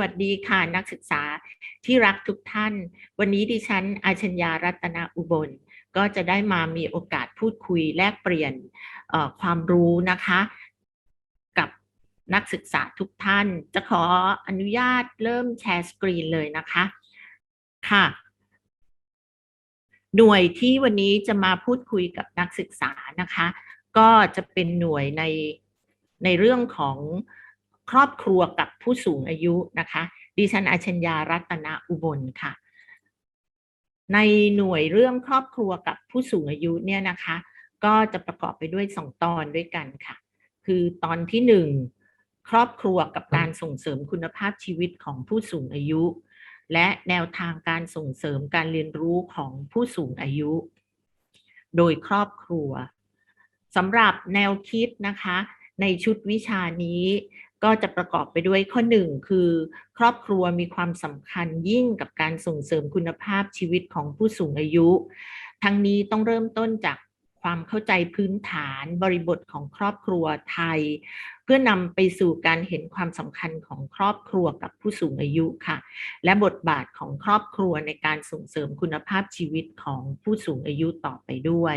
วัสดีค่ะนักศึกษาที่รักทุกท่าน วันนี้ดิฉันอาชัญญารัตนอุบล ก็จะได้มามีโอกาสพูดคุยแลกเปลี่ยนความรู้นะคะ กับนักศึกษาทุกท่าน จะขออนุญาตเริ่มแชร์สกรีนเลยนะคะค่ะ หน่วยที่วันนี้จะมาพูดคุยกับนักศึกษานะคะ ก็จะเป็นหน่วยในในเรื่องของ ครอบครัวกับผู้สูงอายุนะคะ ดิฉันอาชัญญารัตนอุบลค่ะ ในหน่วยเรื่องครอบครัวกับผู้สูงอายุเนี่ยนะคะ ก็จะประกอบไปด้วยสองตอนด้วยกันค่ะ คือตอนที่หนึ่งครอบครัวกับการส่งเสริมคุณภาพชีวิตของผู้สูงอายุ และแนวทางการส่งเสริมการเรียนรู้ของผู้สูงอายุ โดยครอบครัวสำหรับแนวคิดนะคะ ในชุดวิชานี้ ก็จะประกอบไปด้วยข้อหนึ่งคือครอบครัวมีความสำคัญยิ่งกับการส่งเสริมคุณภาพชีวิตของผู้สูงอายุ ทั้งนี้ต้องเริ่มต้นจากความเข้าใจพื้นฐานบริบทของครอบครัวไทย เพื่อนำไปสู่การเห็นความสำคัญของครอบครัวกับผู้สูงอายุค่ะ และบทบาทของครอบครัวในการส่งเสริมคุณภาพชีวิตของผู้สูงอายุต่อไปด้วย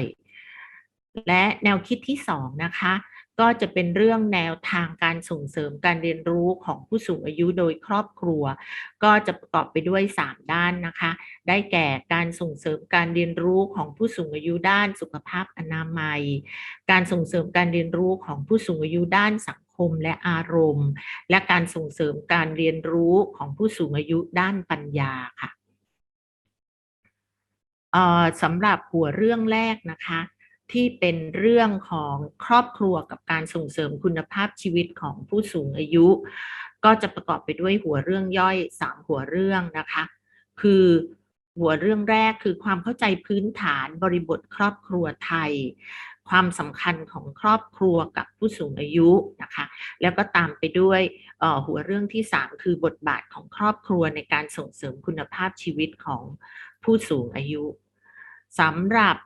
และแนวคิดที่สองนะคะ ก็จะเป็นเรื่องแนวทางการส่งเสริมการเรียนรู้ของผู้สูงอายุโดยครอบครัว ก็จะประกอบไปด้วย 3 ด้านนะคะ ได้แก่การส่งเสริมการเรียนรู้ของผู้สูงอายุด้านสุขภาพอนามัย การส่งเสริมการเรียนรู้ของผู้สูงอายุด้านสังคมและอารมณ์ และการส่งเสริมการเรียนรู้ของผู้สูงอายุด้านปัญญาค่ะสำหรับหัวเรื่องแรกนะคะ ที่เป็นเรื่องของครอบครัวกับการส่งเสริมคุณภาพชีวิตของผู้สูงอายุ ก็จะประกอบไปด้วยหัวเรื่องย่อยสามหัวเรื่องนะคะ คือหัวเรื่องแรกคือความเข้าใจพื้นฐานบริบทครอบครัวไทย ความสำคัญของครอบครัวกับผู้สูงอายุนะคะ แล้วก็ตามไปด้วยออหัวเรื่องที่สามคือบทบาทของครอบครัวในการส่งเสริมคุณภาพชีวิตของผู้สูงอายุสำหรับ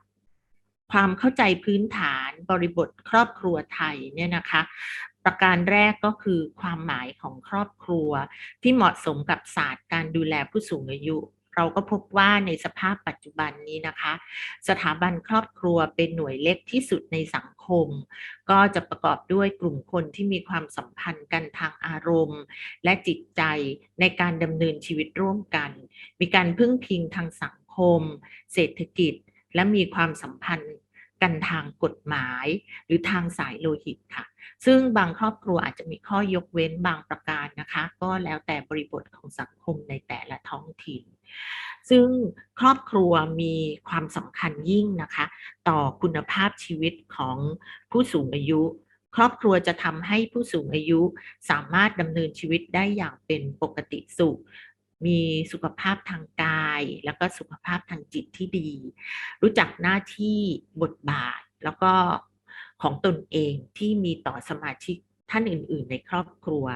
ความเข้าใจพื้นฐานบริบทครอบครัวไทยเนี่ยนะคะ ประการแรกก็คือความหมายของครอบครัวที่เหมาะสมกับศาสตร์การดูแลผู้สูงอายุ เราก็พบว่าในสภาพปัจจุบันนี้นะคะ สถาบันครอบครัวเป็นหน่วยเล็กที่สุดในสังคม ก็จะประกอบด้วยกลุ่มคนที่มีความสัมพันธ์กันทางอารมณ์ และจิตใจในการดำเนินชีวิตร่วมกัน มีการพึ่งพิงทางสังคม เศรษฐกิจ และมีความสัมพันธ์กันทางกฎหมายหรือทางสายโลหิตค่ะ ซึ่งบางครอบครัวอาจจะมีข้อยกเว้นบางประการนะคะ ก็แล้วแต่บริบทของสังคมในแต่ละท้องถิ่น ซึ่งครอบครัวมีความสำคัญยิ่งนะคะ ต่อคุณภาพชีวิตของผู้สูงอายุ ครอบครัวจะทำให้ผู้สูงอายุสามารถดำเนินชีวิตได้อย่างเป็นปกติสุข มีสุขภาพทางกาย แล้วก็สุขภาพทางจิตที่ดี รู้จักหน้าที่บทบาทแล้วก็ของตนเองที่มีต่อสมาชิกท่านอื่น ๆ ในครอบครัว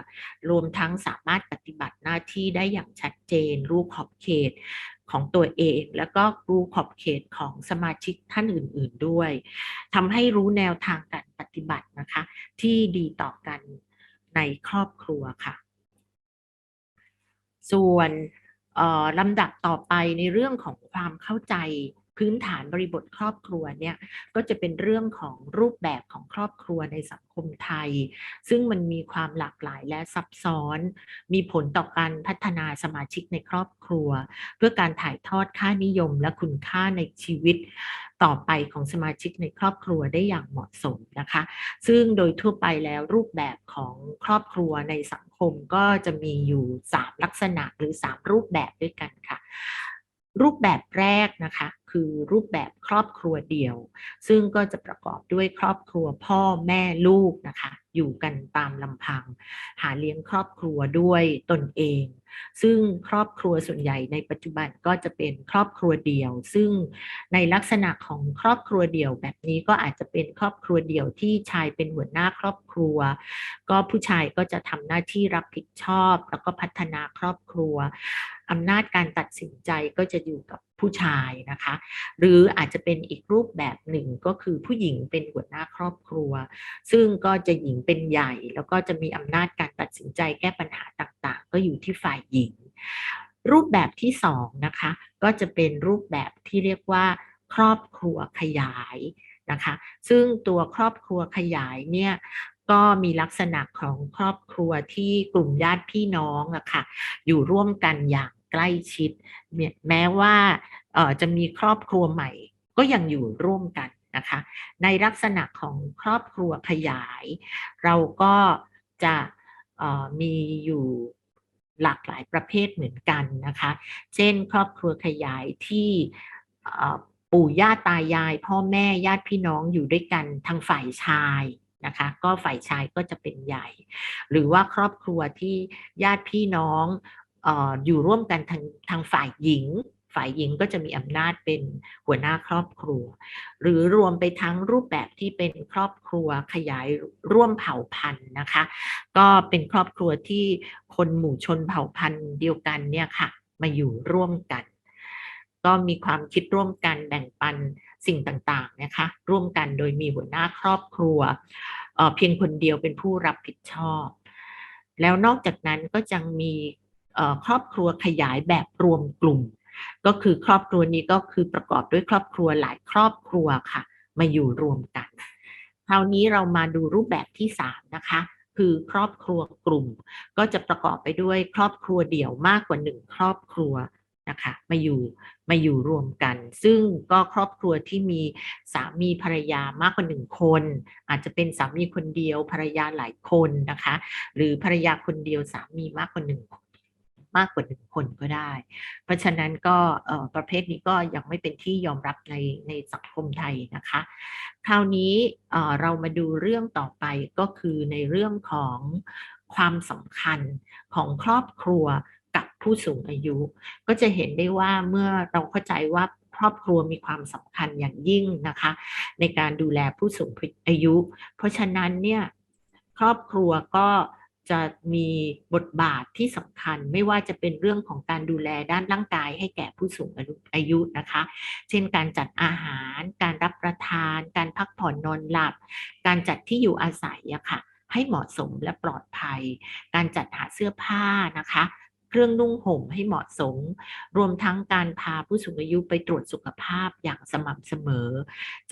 รวมทั้งสามารถปฏิบัติหน้าที่ได้อย่างชัดเจน รู้ขอบเขตของตัวเอง แล้วก็รู้ขอบเขตของสมาชิกท่านอื่น ๆด้วยทำให้รู้แนวทางการปฏิบัตินะคะ ที่ดีต่อกันในครอบครัวค่ะ ส่วนลำดับต่อไปในเรื่องของความเข้าใจ พื้นฐานบริบทครอบครัวเนี่ยก็จะเป็นเรื่องของรูปแบบของครอบครัวในสังคมไทย ซึ่งมันมีความหลากหลายและซับซ้อน มีผลต่อการพัฒนาสมาชิกในครอบครัว เพื่อการถ่ายทอดค่านิยมและคุณค่าในชีวิตต่อไปของสมาชิกในครอบครัวได้อย่างเหมาะสมนะคะ ซึ่งโดยทั่วไปแล้วรูปแบบของครอบครัวในสังคมก็จะมีอยู่ 3 ลักษณะหรือ 3 รูปแบบด้วยกันค่ะ รูปแบบแรกนะคะ คือรูปแบบครอบครัวเดี่ยว ซึ่งก็จะประกอบด้วยครอบครัวพ่อแม่ลูกนะคะ อยู่กันตามลำพัง หาเลี้ยงครอบครัวด้วยตนเอง ซึ่งครอบครัวส่วนใหญ่ในปัจจุบันก็จะเป็นครอบครัวเดี่ยว ซึ่งในลักษณะของครอบครัวเดี่ยวแบบนี้ก็อาจจะเป็นครอบครัวเดี่ยวที่ชายเป็นหัวหน้าครอบครัว ก็ผู้ชายก็จะทำหน้าที่รับผิดชอบ แล้วก็พัฒนาครอบครัว อำนาจการตัดสินใจก็จะอยู่กับผู้ชายนะคะ หรืออาจจะเป็นอีกรูปแบบหนึ่งก็คือผู้หญิงเป็นหัวหน้าครอบครัว ซึ่งก็จะหญิงเป็นใหญ่ แล้วก็จะมีอำนาจการตัดสินใจแก้ปัญหาต่างๆ ก็อยู่ที่ฝ่ายหญิง รูปแบบที่สองนะคะก็จะเป็นรูปแบบที่เรียกว่า ครอบครัวขยายนะคะ ซึ่งตัวครอบครัวขยายเนี่ยก็มีลักษณะของครอบครัวที่กลุ่มญาติพี่น้องอะค่ะอยู่ร่วมกันอย่าง ใกล้ชิด แม้ว่าจะมีครอบครัวใหม่ ก็ยังอยู่ร่วมกันนะคะ ในลักษณะของครอบครัวขยาย เราก็จะมีอยู่หลากหลายประเภทเหมือนกันนะคะ เช่น ครอบครัวขยายที่ปู่ย่าตายาย พ่อแม่ญาติพี่น้องอยู่ด้วยกันทางฝ่ายชายนะคะ ก็ฝ่ายชายก็จะเป็นใหญ่ หรือว่าครอบครัวที่ญาติพี่น้อง อยู่ร่วมกันทางทางฝ่ายหญิง ฝ่ายหญิงก็จะมีอำนาจเป็นหัวหน้าครอบครัว หรือรวมไปทั้งรูปแบบที่เป็นครอบครัวขยายร่วมเผ่าพันธุ์นะคะ ก็เป็นครอบครัวที่คนหมู่ชนเผ่าพันธุ์เดียวกันเนี่ยค่ะมาอยู่ร่วมกัน ก็มีความคิดร่วมกันแบ่งปันสิ่งต่างๆนะคะร่วมกันโดยมีหัวหน้าครอบครัวเเพียงคนเดียวเป็นผู้รับผิดชอบ แล้วนอกจากนั้นก็ยังมี ครอบครัวขยายแบบรวมกลุ่ม ก็คือครอบครัวนี้ก็คือประกอบด้วยครอบครัวหลายครอบครัวค่ะ มาอยู่รวมกัน คราวนี้เรามาดูรูปแบบที่3นะคะคือครอบครัวกลุ่ม ก็จะประกอบไปด้วยครอบครัวเดี่ยวมากกว่าหนึ่งครอบครัวนะคะมาอยู่มาอยู่รวมกัน ซึ่งก็ครอบครัวที่มีสามีภรรยามากกว่าหนึ่งคน อาจจะเป็นสามีคนเดียวภรรยาหลายคนนะคะ หรือภรรยาคนเดียวสามีมากกว่าหนึ่ง มากกว่าหนึ่งคนก็ได้ เพราะฉะนั้นก็ประเภทนี้ก็ยังไม่เป็นที่ยอมรับในในสังคมไทยนะคะ คราวนี้เรามาดูเรื่องต่อไปก็คือในเรื่องของความสำคัญของครอบครัวกับผู้สูงอายุ ก็จะเห็นได้ว่าเมื่อเราเข้าใจว่าครอบครัวมีความสำคัญอย่างยิ่งนะคะ ในการดูแลผู้สูงอายุ เพราะฉะนั้นเนี่ยครอบครัวก็ จะมีบทบาทที่สำคัญไม่ว่าจะเป็นเรื่องของการดูแลด้านร่างกายให้แก่ผู้สูงอายุนะคะ เช่นการจัดอาหาร การรับประทาน การพักผ่อนนอนหลับ การจัดที่อยู่อาศัยอะค่ะให้เหมาะสมและปลอดภัย การจัดหาเสื้อผ้านะคะ เครื่องนุ่งห่มให้เหมาะสม รวมทั้งการพาผู้สูงอายุไปตรวจสุขภาพอย่างสม่ำเสมอ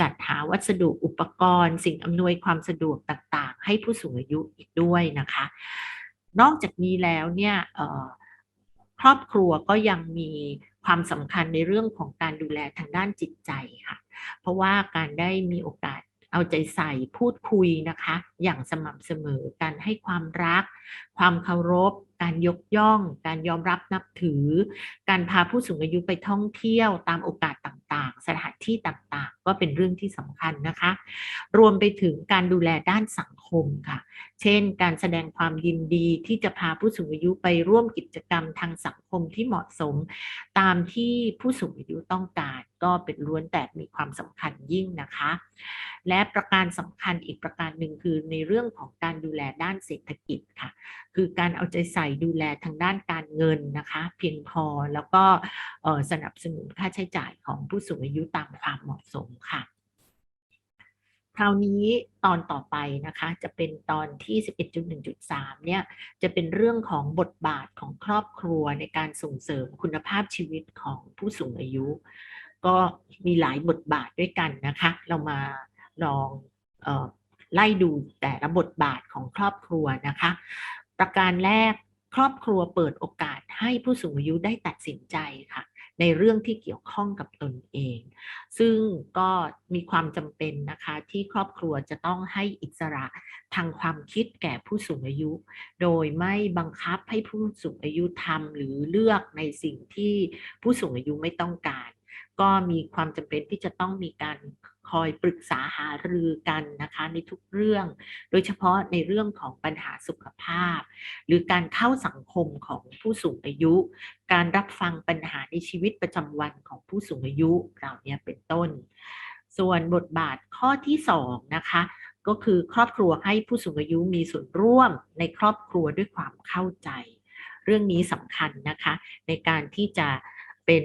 จัดหาวัสดุอุปกรณ์ สิ่งอำนวยความสะดวกต่างๆ ให้ผู้สูงอายุอีกด้วยนะคะ นอกจากนี้แล้วเนี่ยครอบครัวก็ยังมีความสำคัญในเรื่องของการดูแลทางด้านจิตใจค่ะ เพราะว่าการได้มีโอกาสเอาใจใส่พูดคุยนะคะ อย่างสม่ำเสมอการให้ความรัก ความเคารพ การยกย่อง การยอมรับนับถือ การพาผู้สูงอายุไปท่องเที่ยวตามโอกาสต่างๆ สถานที่ต่างๆ ก็เป็นเรื่องที่สำคัญนะคะ รวมไปถึงการดูแลด้านสังคมค่ะ เช่น การแสดงความยินดีที่จะพาผู้สูงอายุไปร่วมกิจกรรมทางสังคมที่เหมาะสม ตามที่ผู้สูงอายุต้องการ ก็เป็นล้วนแต่มีความสำคัญยิ่งนะคะ และประการสำคัญอีกประการหนึ่งคือในเรื่องของการดูแลด้านเศรษฐกิจค่ะ คือการเอาใจใส่ดูแลทางด้านการเงินนะคะ เพียงพอแล้วก็สนับสนุนค่าใช้จ่ายของผู้สูงอายุตามความเหมาะสมค่ะ คราวนี้ตอนต่อไปนะคะจะเป็นตอนที่ 11.1.3 เนี่ยจะเป็นเรื่องของบทบาทของครอบครัวในการส่งเสริมคุณภาพชีวิตของผู้สูงอายุ ก็มีหลายบทบาทด้วยกันนะคะ เรามาลองออไล่ดูแต่ละบทบาทของครอบครัวนะคะ ประการแรกครอบครัวเปิดโอกาสให้ผู้สูงอายุได้ตัดสินใจค่ะ ในเรื่องที่เกี่ยวข้องกับตนเอง ซึ่งก็มีความจำเป็นนะคะที่ครอบครัวจะต้องให้อิสระทางความคิดแก่ผู้สูงอายุ โดยไม่บังคับให้ผู้สูงอายุทำหรือเลือกในสิ่งที่ผู้สูงอายุไม่ต้องการ ก็มีความจำเป็นที่จะต้องมีการ คอยปรึกษาหารือกันนะคะในทุกเรื่อง โดยเฉพาะในเรื่องของปัญหาสุขภาพ หรือการเข้าสังคมของผู้สูงอายุ การรับฟังปัญหาในชีวิตประจำวันของผู้สูงอายุเหล่านี้เป็นต้น ส่วนบทบาทข้อที่2นะคะก็คือครอบครัวให้ผู้สูงอายุมีส่วนร่วมในครอบครัวด้วยความเข้าใจ เรื่องนี้สำคัญนะคะในการที่จะเป็น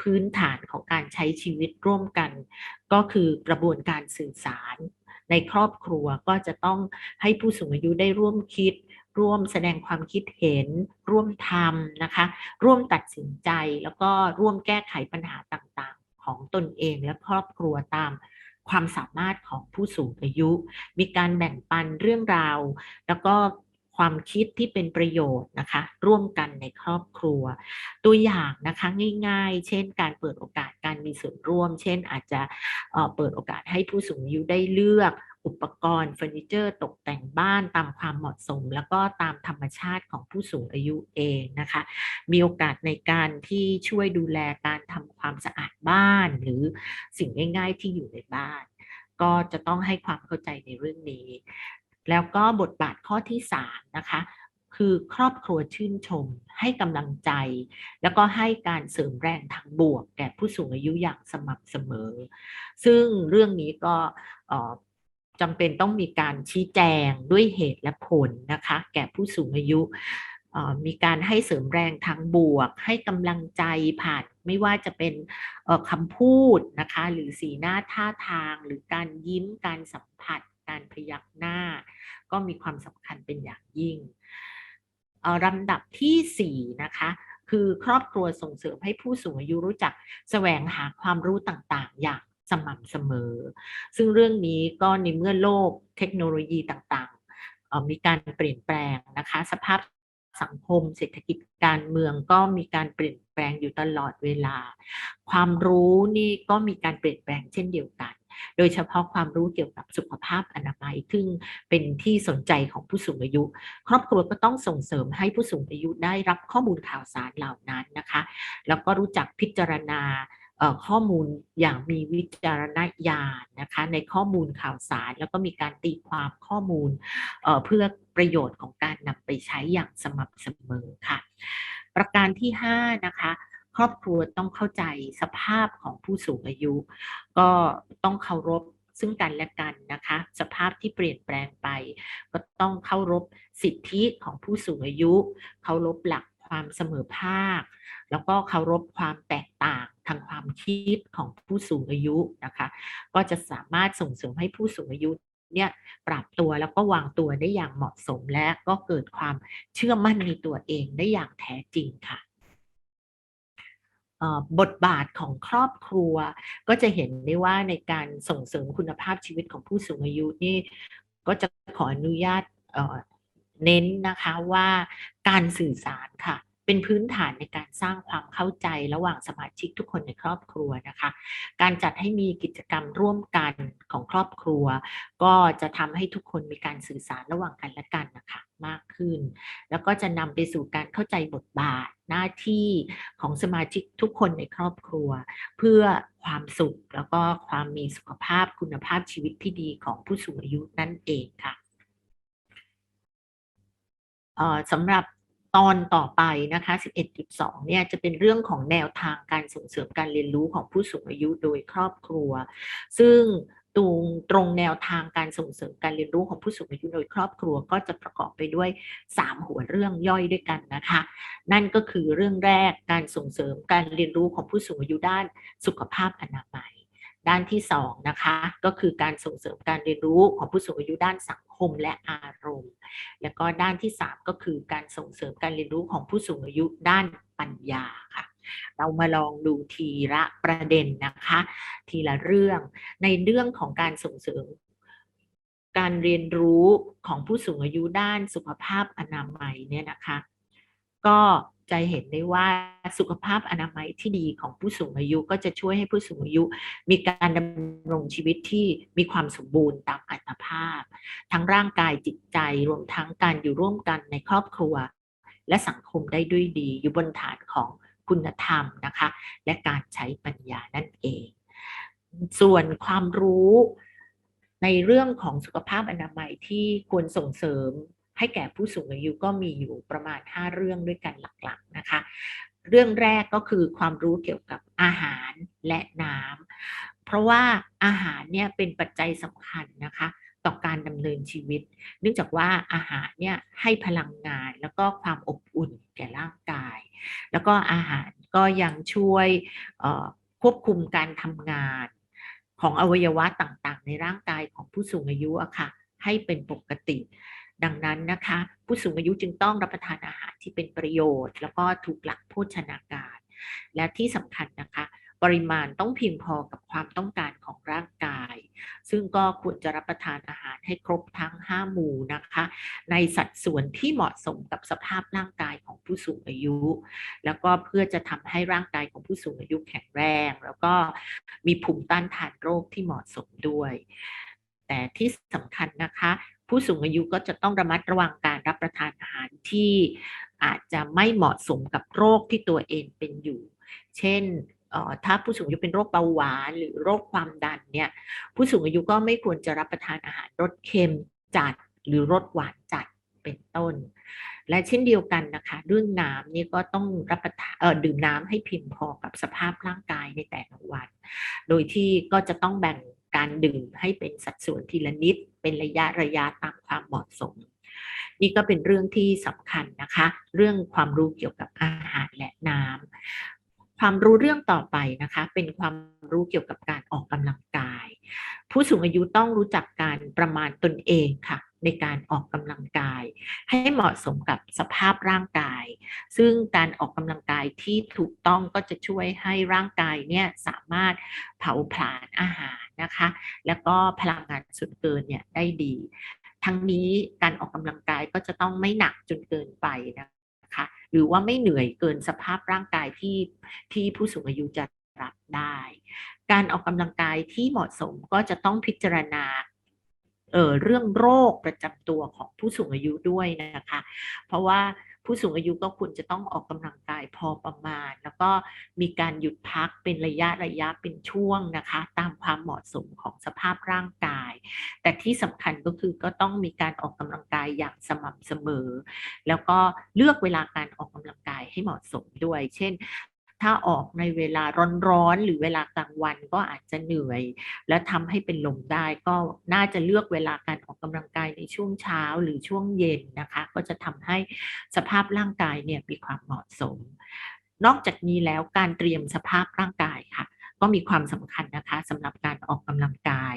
พื้นฐานของการใช้ชีวิตร่วมกัน ก็คือกระบวนการสื่อสาร ในครอบครัวก็จะต้องให้ผู้สูงอายุได้ร่วมคิด ร่วมแสดงความคิดเห็น ร่วมทำนะคะ ร่วมตัดสินใจแล้วก็ร่วมแก้ไขปัญหาต่างๆ ของตนเองและครอบครัวตามความสามารถของผู้สูงอายุ มีการแบ่งปันเรื่องราว แล้วก็ ความคิดที่เป็นประโยชน์นะคะ ร่วมกันในครอบครัว ตัวอย่างนะคะง่ายๆ เช่น การเปิดโอกาสการมีส่วนร่วม เช่น อาจจะเปิดโอกาสให้ผู้สูงอายุได้เลือกอุปกรณ์เฟอร์นิเจอร์ตกแต่งบ้านตามความเหมาะสม แล้วก็ตามธรรมชาติของผู้สูงอายุเองนะคะ มีโอกาสในการที่ช่วยดูแลการทำความสะอาดบ้าน หรือสิ่งง่าย ๆ ที่อยู่ในบ้าน ก็จะต้องให้ความเข้าใจในเรื่องนี้ แล้วก็บทบาทข้อที่3นะคะคือครอบครัวชื่นชม ให้กำลังใจ แล้วก็ให้การเสริมแรงทางบวก แก่ผู้สูงอายุอย่างสม่ำเสมอ ซึ่งเรื่องนี้ก็จำเป็นต้องมีการชี้แจงด้วยเหตุและผลนะคะ แก่ผู้สูงอายุมีการให้เสริมแรงทางบวก ให้กำลังใจผ่านไม่ว่าจะเป็นคำพูดนะคะ หรือสีหน้าท่าทาง หรือการยิ้มการสัมผัส การพยักหน้า ก็มีความสำคัญเป็นอย่างยิ่งลำดับที่ 4 นะคะ คือครอบครัวส่งเสริมให้ผู้สูงอายุรู้จักแสวงหาความรู้ต่างๆ อย่างสม่ำเสมอ ซึ่งเรื่องนี้ก็ในเมื่อโลกเทคโนโลยีต่างๆ มีการเปลี่ยนแปลงนะคะ สภาพสังคม เศรษฐกิจการเมืองก็มีการเปลี่ยนแปลงอยู่ตลอดเวลา ความรู้นี่ก็มีการเปลี่ยนแปลงเช่นเดียวกัน โดยเฉพาะความรู้เกี่ยวกับสุขภาพอนามัย ซึ่งเป็นที่สนใจของผู้สูงอายุ ครอบครัวก็ต้องส่งเสริมให้ผู้สูงอายุได้รับข้อมูลข่าวสารเหล่านั้นนะคะ แล้วก็รู้จักพิจารณาข้อมูลอย่างมีวิจารณญาณนะคะในข้อมูลข่าวสาร แล้วก็มีการตีความข้อมูลเพื่อประโยชน์ของการนำไปใช้อย่างสม่ำเสมอค่ะ ประการที่ 5 นะคะ ครอบครัวต้องเข้าใจสภาพของผู้สูงอายุ ก็ต้องเคารพซึ่งกันและกันนะคะ สภาพที่เปลี่ยนแปลงไป ก็ต้องเคารพสิทธิของผู้สูงอายุ เคารพหลักความเสมอภาค แล้วก็เคารพความแตกต่างทางความคิดของผู้สูงอายุนะคะ ก็จะสามารถส่งเสริมให้ผู้สูงอายุเนี่ยปรับตัวแล้วก็วางตัวได้อย่างเหมาะสมและก็เกิดความเชื่อมั่นในตัวเองได้อย่างแท้จริงค่ะ บทบาทของครอบครัว ก็จะเห็นได้ว่าในการส่งเสริมคุณภาพชีวิตของผู้สูงอายุนี่ก็จะขออนุญาตเน้นนะคะว่าการสื่อสารค่ะ เป็นพื้นฐานในการสร้างความเข้าใจระหว่างสมาชิกทุกคนในครอบครัวนะคะ การจัดให้มีกิจกรรมร่วมกันของครอบครัว ก็จะทำให้ทุกคนมีการสื่อสารระหว่างกันและกันนะคะมากขึ้น แล้วก็จะนำไปสู่การเข้าใจบทบาทหน้าที่ของสมาชิกทุกคนในครอบครัว เพื่อความสุขแล้วก็ความมีสุขภาพคุณภาพชีวิตที่ดีของผู้สูงอายุนั่นเองค่ะสำหรับ ตอนต่อไปนะคะ 11.2 เนี่ยจะเป็นเรื่องของแนวทางการส่งเสริมการเรียนรู้ของผู้สูงอายุโดยครอบครัว ซึ่งตรงตรงแนวทางการส่งเสริมการเรียนรู้ของผู้สูงอายุโดยครอบครัวก็จะประกอบไปด้วย 3 หัวเรื่องย่อยด้วยกันนะคะ นั่นก็คือเรื่องแรกการส่งเสริมการเรียนรู้ของผู้สูงอายุด้านสุขภาพอนามัย ด้านที่2นะคะก็คือการส่งเสริมการเรียนรู้ของผู้สูงอายุด้านสังคมและอารมณ์ แล้วก็ด้านที่ 3 ก็คือการส่งเสริมการเรียนรู้ของผู้สูงอายุด้านปัญญาค่ะ เรามาลองดูทีละประเด็นนะคะ ทีละเรื่องในเรื่องของการส่งเสริมการเรียนรู้ของผู้สูงอายุด้านสุขภาพอนามัยเนี่ยนะคะ ก็ จะเห็นได้ว่าสุขภาพอนามัยที่ดีของผู้สูงอายุก็จะช่วยให้ผู้สูงอายุ มีการดำรงชีวิตที่มีความสมบูรณ์ตามอัตภาพ ทั้งร่างกายจิตใจรวมทั้งการอยู่ร่วมกันในครอบครัว และสังคมได้ด้วยดี อยู่บนฐานของคุณธรรมนะคะ และการใช้ปัญญานั่นเอง ส่วนความรู้ในเรื่องของสุขภาพอนามัยที่ควรส่งเสริม ให้แก่ผู้สูงอายุก็มีอยู่ประมาณ 5 เรื่องด้วยกันหลักๆนะคะเรื่องแรกก็คือความรู้เกี่ยวกับอาหารและน้ำเพราะว่าอาหารเนี่ยเป็นปัจจัยสำคัญนะคะต่อการดำเนินชีวิต เนื่องจากว่าอาหารเนี่ยให้พลังงานแล้วก็ความอบอุ่นแก่ร่างกาย แล้วก็อาหารก็ยังช่วยควบคุมการทำงานของอวัยวะต่างๆ ในร่างกายของผู้สูงอายุอะค่ะให้เป็นปกติ ดังนั้นนะคะ ผู้สูงอายุจึงต้องรับประทานอาหารที่เป็นประโยชน์ แล้วก็ถูกหลักโภชนาการ และที่สำคัญนะคะ ปริมาณต้องเพียงพอกับความต้องการของร่างกาย ซึ่งก็ควรจะรับประทานอาหารให้ครบทั้ง 5 หมู่นะคะ ในสัดส่วนที่เหมาะสมกับสภาพร่างกายของผู้สูงอายุ แล้วก็เพื่อจะทำให้ร่างกายของผู้สูงอายุแข็งแรง แล้วก็มีภูมิต้านทานโรคที่เหมาะสมด้วยแต่ที่สำคัญนะคะ ผู้สูงอายุก็จะต้องระมัดระวังการรับประทานอาหารที่อาจจะไม่เหมาะสมกับโรคที่ตัวเองเป็นอยู่ เช่นถ้าผู้สูงอายุเป็นโรคเบาหวานหรือโรคความดันเนี่ยผู้สูงอายุก็ไม่ควรจะรับประทานอาหารรสเค็มจัดหรือรสหวานจัดเป็นต้น และเช่นเดียวกันนะคะเรื่องน้ำนี่ก็ต้องรับประทานดื่มน้ำให้เพียงพอกับสภาพร่างกายในแต่ละวัน โดยที่ก็จะต้องแบ่ง การดื่มให้เป็นสัดส่วนทีละนิด เป็นระยะระยะตามความเหมาะสม นี่ก็เป็นเรื่องที่สำคัญนะคะ เรื่องความรู้เกี่ยวกับอาหารและน้ำความรู้เรื่องต่อไปนะคะ เป็นความรู้เกี่ยวกับการออกกำลังกาย ผู้สูงอายุต้องรู้จักการประมาณตนเองค่ะ ในการออกกำลังกาย ให้เหมาะสมกับสภาพร่างกาย ซึ่งการออกกำลังกายที่ถูกต้องก็จะช่วยให้ร่างกายเนี่ยสามารถเผาผลาญอาหารนะคะ แล้วก็พลังงานส่วนเกินเนี่ยได้ดี ทั้งนี้การออกกำลังกายก็จะต้องไม่หนักจนเกินไปนะคะ หรือว่าไม่เหนื่อยเกินสภาพร่างกายที่ที่ผู้สูงอายุจะรับได้ การออกกำลังกายที่เหมาะสมก็จะต้องพิจารณา เออเรื่องโรคประจำตัวของผู้สูงอายุด้วยนะคะ เพราะว่าผู้สูงอายุก็ควรจะต้องออกกำลังกายพอประมาณ แล้วก็มีการหยุดพักเป็นระยะระยะเป็นช่วงนะคะ ตามความเหมาะสมของสภาพร่างกาย แต่ที่สำคัญก็คือก็ต้องมีการออกกำลังกายอย่างสม่ำเสมอ แล้วก็เลือกเวลาการออกกำลังกายให้เหมาะสมด้วย เช่น ถ้าออกในเวลาร้อนๆ หรือเวลากลางวันก็อาจจะเหนื่อย และทำให้เป็นลมได้ก็น่าจะเลือกเวลาการออกกำลังกายในช่วงเช้าหรือช่วงเย็นนะคะ ก็จะทำให้สภาพร่างกายเนี่ยมีความเหมาะสม นอกจากนี้แล้วการเตรียมสภาพร่างกายค่ะ ก็มีความสำคัญนะคะสำหรับการออกกำลังกาย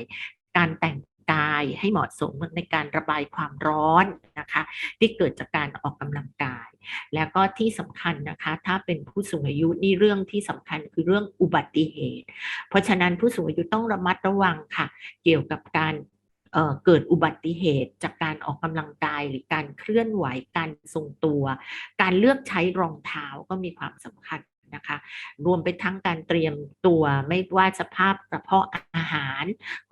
การแต่ง กายให้เหมาะสมในการระบายความร้อนนะคะที่เกิดจากการออกกำลังกาย แล้วก็ที่สำคัญนะคะถ้าเป็นผู้สูงอายุนี่เรื่องที่สำคัญคือเรื่องอุบัติเหตุ เพราะฉะนั้นผู้สูงอายุต้องระมัดระวังค่ะ เกี่ยวกับการเอ่อเกิดอุบัติเหตุจากการออกกำลังกายหรือการเคลื่อนไหวการทรงตัว การเลือกใช้รองเท้าก็มีความสำคัญ นะคะ รวมไปทั้งการเตรียมตัวไม่ว่าสภาพกระเพาะอาหาร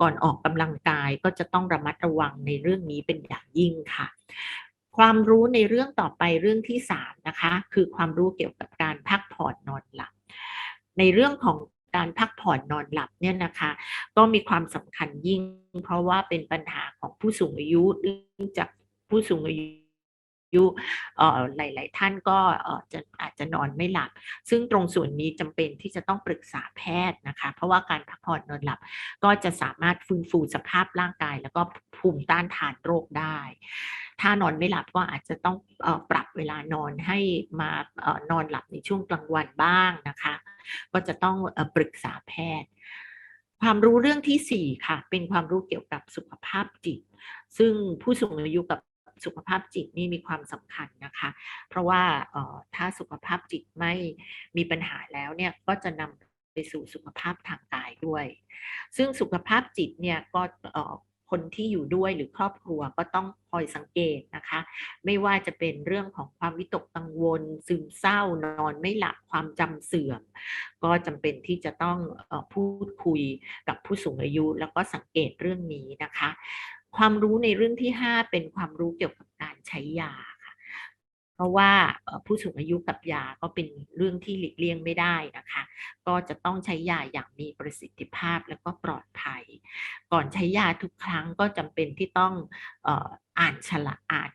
ก่อนออกกำลังกายก็จะต้องระมัดระวังในเรื่องนี้เป็นอย่างยิ่งค่ะ ความรู้ในเรื่องต่อไปเรื่องที่สามนะคะคือความรู้เกี่ยวกับการพักผ่อนนอนหลับ ในเรื่องของการพักผ่อนนอนหลับเนี่ยนะคะ ก็มีความสำคัญยิ่ง เพราะว่าเป็นปัญหาของผู้สูงอายุเนื่องจากผู้สูงอายุ เอ่อหลาย ๆ ท่านก็เอ่อจะอาจจะนอนไม่หลับ ซึ่งตรงส่วนนี้จำเป็นที่จะต้องปรึกษาแพทย์นะคะ เพราะว่าการพักผ่อนนอนหลับก็จะสามารถฟื้นฟูสภาพร่างกาย แล้วก็ภูมิต้านทานโรคได้ ถ้านอนไม่หลับก็อาจจะต้องอปรับเวลานอนให้มาออนอนหลับในช่วงกลางวันบ้างนะคะ ก็จะต้องอปรึกษาแพทย์ความรู้เรื่องที่สี่ค่ะ เป็นความรู้เกี่ยวกับสุขภาพจิต ซึ่งผู้สูงอายุกับ สุขภาพจิตนี่มีความสำคัญนะคะ เพราะว่าถ้าสุขภาพจิตไม่มีปัญหาแล้วเนี่ยก็จะนำไปสู่สุขภาพทางกายด้วย ซึ่งสุขภาพจิตเนี่ยก็คนที่อยู่ด้วยหรือครอบครัวก็ต้องคอยสังเกตนะคะ ไม่ว่าจะเป็นเรื่องของความวิตกกังวล ซึมเศร้านอนไม่หลับความจำเสื่อม ก็จำเป็นที่จะต้องพูดคุยกับผู้สูงอายุ แล้วก็สังเกตเรื่องนี้นะคะ ความรู้ในเรื่องที่ 5 เป็นความรู้เกี่ยวกับการใช้ยาค่ะ เพราะว่าผู้สูงอายุกับยาก็เป็นเรื่องที่หลีกเลี่ยงไม่ได้นะคะ ก็จะต้องใช้ยาอย่างมีประสิทธิภาพและก็ปลอดภัย ก่อนใช้ยาทุกครั้งก็จำเป็นที่ต้องอ่ออ่านฉลากอ่าน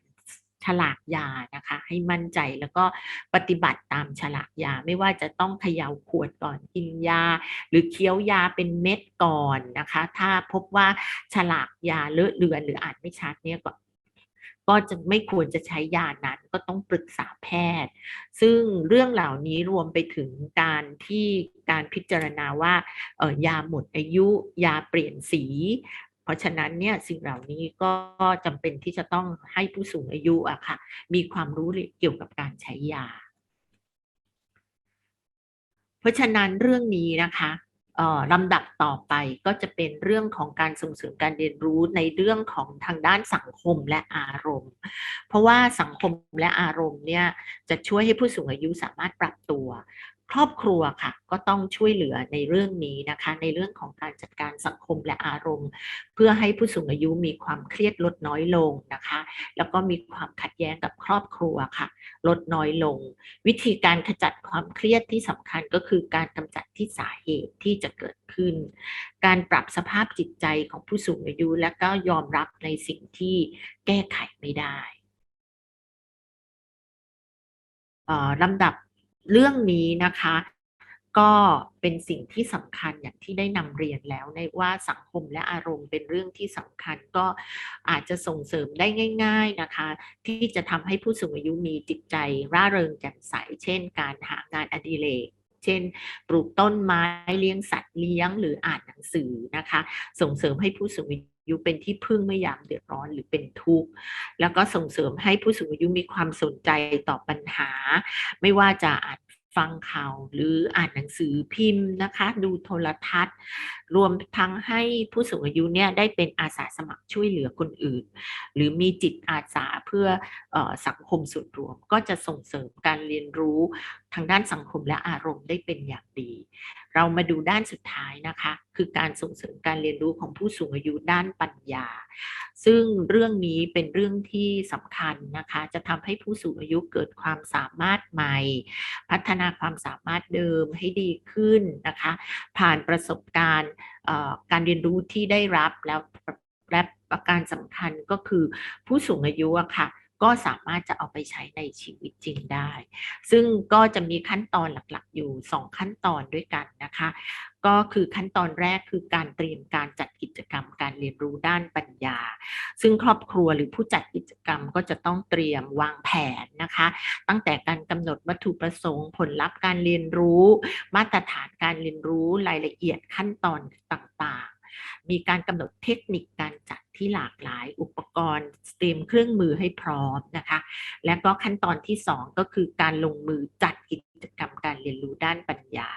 ฉลากยานะคะ ให้มั่นใจแล้วก็ปฏิบัติตามฉลากยาไม่ว่าจะต้องเขย่าขวดก่อนกินยา หรือเคี้ยวยาเป็นเม็ดก่อนนะคะ ถ้าพบว่าฉลากยาเลอะเลือนหรืออ่านไม่ชัดเนี่ยก็ก็จะไม่ควรจะใช้ยานั้นก็ต้องปรึกษาแพทย์ ซึ่งเรื่องเหล่านี้รวมไปถึงการที่การพิจารณาว่าเออยาหมดอายุ ยาเปลี่ยนสี เพราะฉะนั้นเนี่ยสิ่งเหล่านี้ก็จำเป็นที่จะต้องให้ผู้สูงอายุอะค่ะ มีความรู้เกี่ยวกับการใช้ยา เพราะฉะนั้นเรื่องนี้นะคะลำดับต่อไปก็จะเป็นเรื่องของการส่งเสริมการเรียนรู้ในเรื่องของทางด้านสังคมและอารมณ์ เพราะว่าสังคมและอารมณ์เนี่ยจะช่วยให้ผู้สูงอายุสามารถปรับตัว ครอบครัวค่ะ ก็ต้องช่วยเหลือในเรื่องนี้นะคะ ในเรื่องของการจัดการสังคมและอารมณ์ เพื่อให้ผู้สูงอายุมีความเครียดลดน้อยลงนะคะ แล้วก็มีความขัดแย้งกับครอบครัวค่ะ ลดน้อยลง วิธีการขจัดความเครียดที่สำคัญก็คือการกำจัดที่สาเหตุที่จะเกิดขึ้น การปรับสภาพจิตใจของผู้สูงอายุและก็ยอมรับในสิ่งที่แก้ไขไม่ได้ลำดับ เรื่องนี้นะคะ ก็เป็นสิ่งที่สำคัญอย่างที่ได้นำเรียนแล้วในว่าสังคมและอารมณ์เป็นเรื่องที่สำคัญก็อาจจะส่งเสริมได้ง่าย ๆนะคะ ที่จะทำให้ผู้สูงอายุมีจิตใจ ร่าเริงแจ่มใส เช่น การหางานอดิเรกเช่น ปลูกต้นไม้เลี้ยงสัตว์เลี้ยงหรืออ่านหนังสือนะคะ ส่งเสริมให้ผู้สูงอายุ ยุเป็นที่พึ่งไม่ยามเดือดร้อนหรือเป็นทุกข์แล้วก็ส่งเสริมให้ผู้สูงอายุมีความสนใจต่อปัญหา ไม่ว่าจะอ่านฟังข่าวหรืออ่านหนังสือพิมพ์นะคะ ดูโทรทัศน์ รวมทั้งให้ผู้สูงอายุเนี่ยได้เป็นอาสาสมัครช่วยเหลือคนอื่น หรือมีจิตอาสาเพื่ออสังคมส่วนรวม ก็จะส่งเสริมการเรียนรู้ทางด้านสังคมและอารมณ์ได้เป็นอย่างดี เรามาดูด้านสุดท้ายนะคะ คือการส่งเสริมการเรียนรู้ของผู้สูงอายุด้านปัญญา ซึ่งเรื่องนี้เป็นเรื่องที่สำคัญนะคะ จะทำให้ผู้สูงอายุเกิดความสามารถใหม่ พัฒนาความสามารถเดิมให้ดีขึ้นนะคะ ผ่านประสบการณ์การเรียนรู้ที่ได้รับแล้วและประการสำคัญก็คือผู้สูงอายุอะค่ะ ก็สามารถจะเอาไปใช้ในชีวิตจริงได้ ซึ่งก็จะมีขั้นตอนหลักๆ อยู่ 2 ขั้นตอนด้วยกันนะคะ ก็คือขั้นตอนแรกคือการเตรียมการจัดกิจกรรมการเรียนรู้ด้านปัญญา ซึ่งครอบครัวหรือผู้จัดกิจกรรมก็จะต้องเตรียมวางแผนนะคะ ตั้งแต่การกำหนดวัตถุประสงค์ ผลลัพธ์การเรียนรู้ มาตรฐานการเรียนรู้รายละเอียดขั้นตอนต่างๆ มีการกำหนดเทคนิคการจัด ที่หลากหลายอุปกรณ์เตรียมเครื่องมือให้พร้อมนะคะ และก็ขั้นตอนที่ 2 ก็คือการลงมือจัดกิจกรรมการเรียนรู้ด้านปัญญา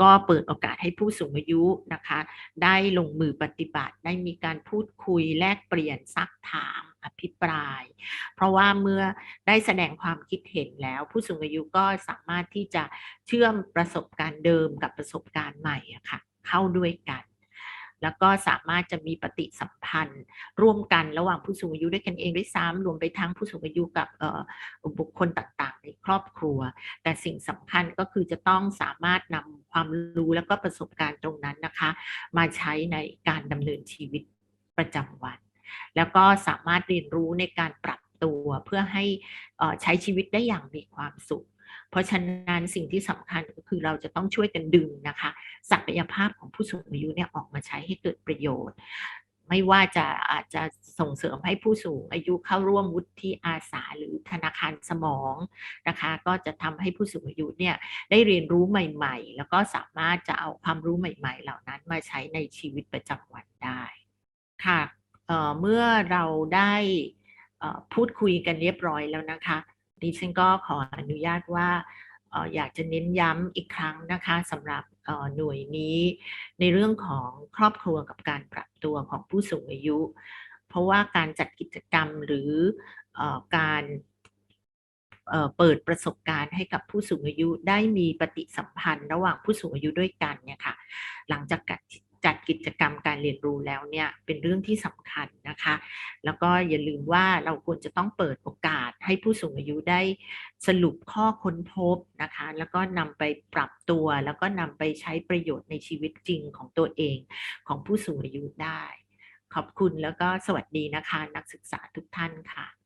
ก็เปิดโอกาสให้ผู้สูงอายุนะคะ ได้ลงมือปฏิบัติได้มีการพูดคุยแลกเปลี่ยนซักถามอภิปราย เพราะว่าเมื่อได้แสดงความคิดเห็นแล้ว ผู้สูงอายุก็สามารถที่จะเชื่อมประสบการณ์เดิมกับประสบการณ์ใหม่ะค่ะเข้าด้วยกัน แล้วก็สามารถจะมีปฏิสัมพันธ์ ร่วมกันระหว่างผู้สูงอายุด้วยกันเองด้วยซ้ำรวมไปทั้งผู้สูงอายุกับบุคคลต่างๆ ในครอบครัว แต่สิ่งสำคัญก็คือจะต้องสามารถนำความรู้แล้วก็ประสบการณ์ตรงนั้นนะคะ มาใช้ในการดำเนินชีวิตประจำวัน แล้วก็สามารถเรียนรู้ในการปรับตัวเพื่อให้ใช้ชีวิตได้อย่างมีความสุข เพราะฉะนั้นสิ่งที่สำคัญก็คือเราจะต้องช่วยกันดึงนะคะศักยภาพของผู้สูงอายุเนี่ยออกมาใช้ให้เกิดประโยชน์ ไม่ว่าจะอาจจะส่งเสริมให้ผู้สูงอายุเข้าร่วมวุฒิอาสาหรือธนาคารสมองนะคะ ก็จะทำให้ผู้สูงอายุเนี่ยได้เรียนรู้ใหม่ ๆ แล้วก็สามารถจะเอาความรู้ใหม่ ๆ เหล่านั้นมาใช้ในชีวิตประจำวันได้ค่ะเเมื่อเราได้พูดคุยกันเรียบร้อยแล้วนะคะ ดิฉันก็ขออนุญาตว่าอยากจะเน้นย้ำอีกครั้งนะคะสำหรับหน่วยนี้ในเรื่องของครอบครัวกับการปรับตัวของผู้สูงอายุ เพราะว่าการจัดกิจกรรมหรือการเปิดประสบการณ์ให้กับผู้สูงอายุได้มีปฏิสัมพันธ์ระหว่างผู้สูงอายุด้วยกันเนี่ยค่ะหลังจาก จัดกิจกรรมการเรียนรู้แล้วเนี่ยเป็นเรื่องที่สำคัญนะคะ แล้วก็อย่าลืมว่าเราควรจะต้องเปิดโอกาสให้ผู้สูงอายุได้สรุปข้อค้นพบนะคะ แล้วก็นำไปปรับตัว แล้วก็นำไปใช้ประโยชน์ในชีวิตจริงของตัวเองของผู้สูงอายุได้ ขอบคุณแล้วก็สวัสดีนะคะ นักศึกษาทุกท่านค่ะ